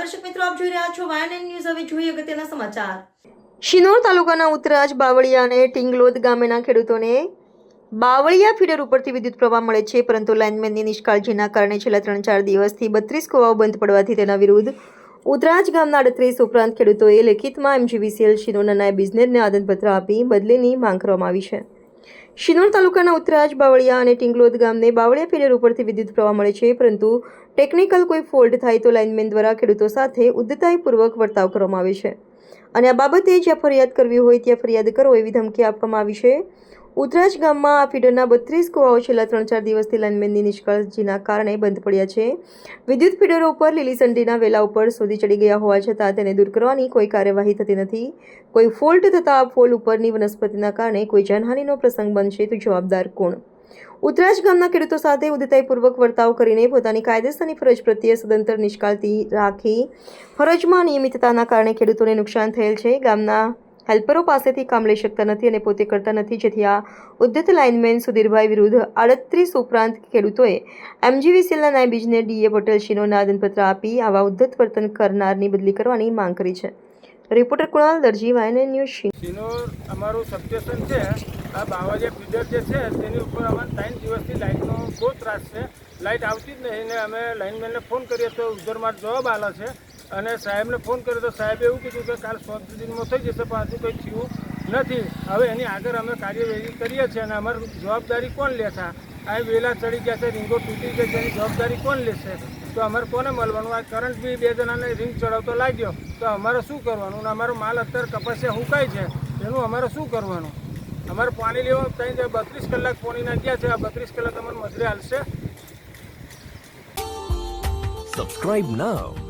આપ જોઈ રહ્યા છો વાયન ન્યૂઝ હવે જોઈએ અગત્યના સમાચાર. શિનોર તાલુકાના ઉત્તરાજ બાવળિયા અને ટીંગલોદ ગામેના ખેડૂતોને બાવળિયા ફીડર ઉપરથી વિદ્યુત પ્રવાહ મળે છે, પરંતુ લાઇનમેનની નિષ્કાળજીના કારણે છેલ્લા ત્રણ ચાર દિવસથી બત્રીસ કુવાઓ બંધ પડવાથી તેના વિરુદ્ધ ઉત્તરાજ ગામના અડત્રીસ ઉપરાંત ખેડૂતોએ લેખિતમાં એમજીવીસીએલ શિનોરના નાયબ ઇજનેરને આદનપત્ર આપી બદલીની માંગ કરવામાં આવી છે. શિનોર તાલુકાના ઉત્તરાજ બાવળિયા અને ટીંગલોદ ગામને બાવળિયા ફેરિયર ઉપરથી વિદ્યુત પ્રવાહ મળે છે, પરંતુ ટેકનિકલ કોઈ ફોલ્ટ થાય તો લાઇનમેન દ્વારા ખેડૂતો સાથે ઉદ્ધતાઈપૂર્વક વર્તાવ કરવામાં આવે છે. અને આ બાબતે જ્યાં ફરિયાદ કરવી હોય ત્યાં ફરિયાદ કરો એવી ધમકી આપવામાં આવી છે. ઉત્તરાજ ગામમાં આ ફીડરના બત્રીસ કુવાઓ છેલ્લા ત્રણ ચાર દિવસથી લાઇનમેનની નિષ્કાળજીના કારણે બંધ પડ્યા છે. વિદ્યુત ફીડરો ઉપર લીલી સંડીના વેલા ઉપર સુધી ચડી ગયા હોવા છતાં તેને દૂર કરવાની કોઈ કાર્યવાહી થતી નથી. કોઈ ફોલ્ટ થતાં ફોલ ઉપરની વનસ્પતિના કારણે કોઈ જાનહાનિનો પ્રસંગ બનશે તો જવાબદાર કોણ? ઉત્તરાજ ગામના ખેડૂતો સાથે ઉદ્ધતાઈપૂર્વક વર્તાવ કરીને પોતાની કાયદેસરની ફરજ પ્રત્યે સદંતર નિષ્કાળતી રાખી ફરજમાં નિયમિતતાના કારણે ખેડૂતોને નુકસાન થયેલ છે. ગામના હેલ્પરો પાસેથી કામ લઈ શકતા નથી અને પોતે કરતા નથી. જેથી આ ઉદ્ધત લાઇનમેન સુધીરભાઈ વિરુદ્ધ આડત્રીસ ઉપરાંત ખેડૂતોએ એમજીવીસીએલના નાયબ ઇજનેર ડીએ પટેલ નાદનપત્ર આપી આવા ઉદ્ધત વર્તન કરનારની બદલી કરવાની માંગ કરી છે. Reporter Kunal Darji Vyon news Shinor અમારું સબસ્ટેશન છે, આ બાવાજિયા ફીડર જે છે, તેની ઉપર અમારે ત્રણ દિવસથી લાઇટનો બહુ ત્રાસ છે. લાઇટ આવતી જ નહીં ને અમે લાઇનમેનને ફોન કરીએ તો ઉધરમાં જવાબ આલે છે. અને સાહેબને ફોન કર્યો તો સાહેબે એવું કીધું કે કાલ સો દિનમાં થઈ જશે હજુ કંઈ થયું નથી. હવે એની આગળ અમે કાર્યવાહી કરીએ છીએ અને અમારી જવાબદારી કોણ લેશે? આ વેલા ચડી ગયા છે, રીંગો તૂટી ગઈ છે, એની જવાબદારી કોણ લેશે? તો અમારે કોને મળવાનું? આ કરંટ બી બે જણાને રિંગ ચડાવતો લાગ્યો. તો અમારે શું કરવાનું? અને અમારો માલ અત્યારે કપાસિયા હુકાય છે. એનું અમારે શું કરવાનું? અમારે પાણી લેવા ત્યાં બત્રીસ કલાક પાણીના ગયા છે. આ બત્રીસ કલાક અમારે મજરે હાલશે. Subscribe now